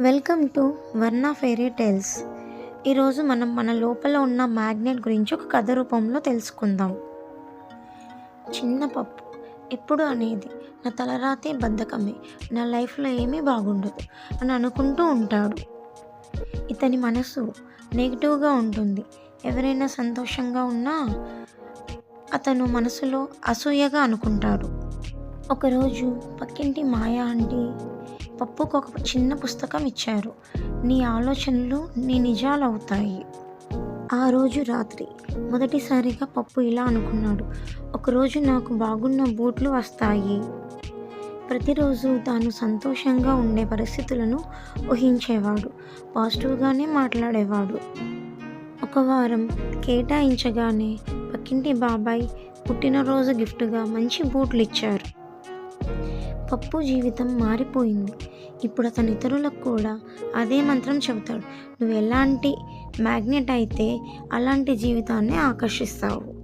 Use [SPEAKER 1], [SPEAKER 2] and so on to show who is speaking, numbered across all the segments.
[SPEAKER 1] Welcome to Varna fairy tales. ఈరోజు మనం మన లోపల ఉన్న మ్యాగ్నెట్ గురించి ఒక కథ రూపంలో తెలుసుకుందాం. చిన్న పప్పు ఎప్పుడు అనేది నా తలరాతే బద్ధకమే నా లైఫ్లో ఏమీ బాగుండదు అని అనుకుంటూ ఉంటాడు. ఇతని మనసు నెగిటివ్గా ఉంటుంది. ఎవరైనా సంతోషంగా ఉన్నా అతను మనసులో అసూయగా అనుకుంటాడు. ఒకరోజు పక్కింటి మాయా ఆంటీ పప్పుకు ఒక చిన్న పుస్తకం ఇచ్చారు. నీ ఆలోచనలు నీ నిజాలు అవుతాయి. ఆ రోజు రాత్రి మొదటిసారిగా పప్పు ఇలా అనుకున్నాడు. ఒకరోజు నాకు బాగున్న బూట్లు వస్తాయి. ప్రతిరోజు తాను సంతోషంగా ఉండే పరిస్థితులను ఊహించేవాడు. పాజిటివ్గానే మాట్లాడేవాడు. ఒక వారం కేటాయించగానే పక్కింటి బాబాయ్ పుట్టినరోజు గిఫ్ట్గా మంచి బూట్లు ఇచ్చారు. పప్పు జీవితం మారిపోయింది. ఇప్పుడు అతను ఇతరులకు కూడా అదే మంత్రం చెబుతాడు. నువ్వు ఎలాంటి మ్యాగ్నెట్ అయితే అలాంటి జీవితాన్ని ఆకర్షిస్తావు.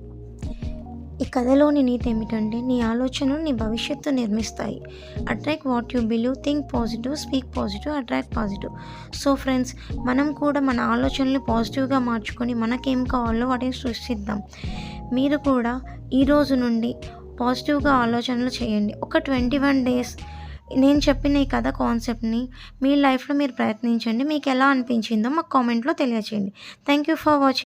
[SPEAKER 1] ఈ కథలోని నీతి ఏమిటంటే నీ ఆలోచనలు నీ భవిష్యత్తు నిర్మిస్తాయి. Attract what you believe think positive speak positive attract positive. So friends మనం కూడా మన ఆలోచనలు పాజిటివ్గా మార్చుకొని మనకేం కావాలో వాటిని సృష్టిద్దాం. మీరు కూడా ఈ రోజు నుండి పాజిటివ్గా ఆలోచనలు చేయండి. ఒక ట్వంటీ వన్ డేస్ నేను చెప్పిన ఈ కథ కాన్సెప్ట్ని మీ లైఫ్లో మీరు ప్రయత్నించండి. మీకు ఎలా అనిపించిందో మాకు కామెంట్లో తెలియచేయండి. Thank you for watching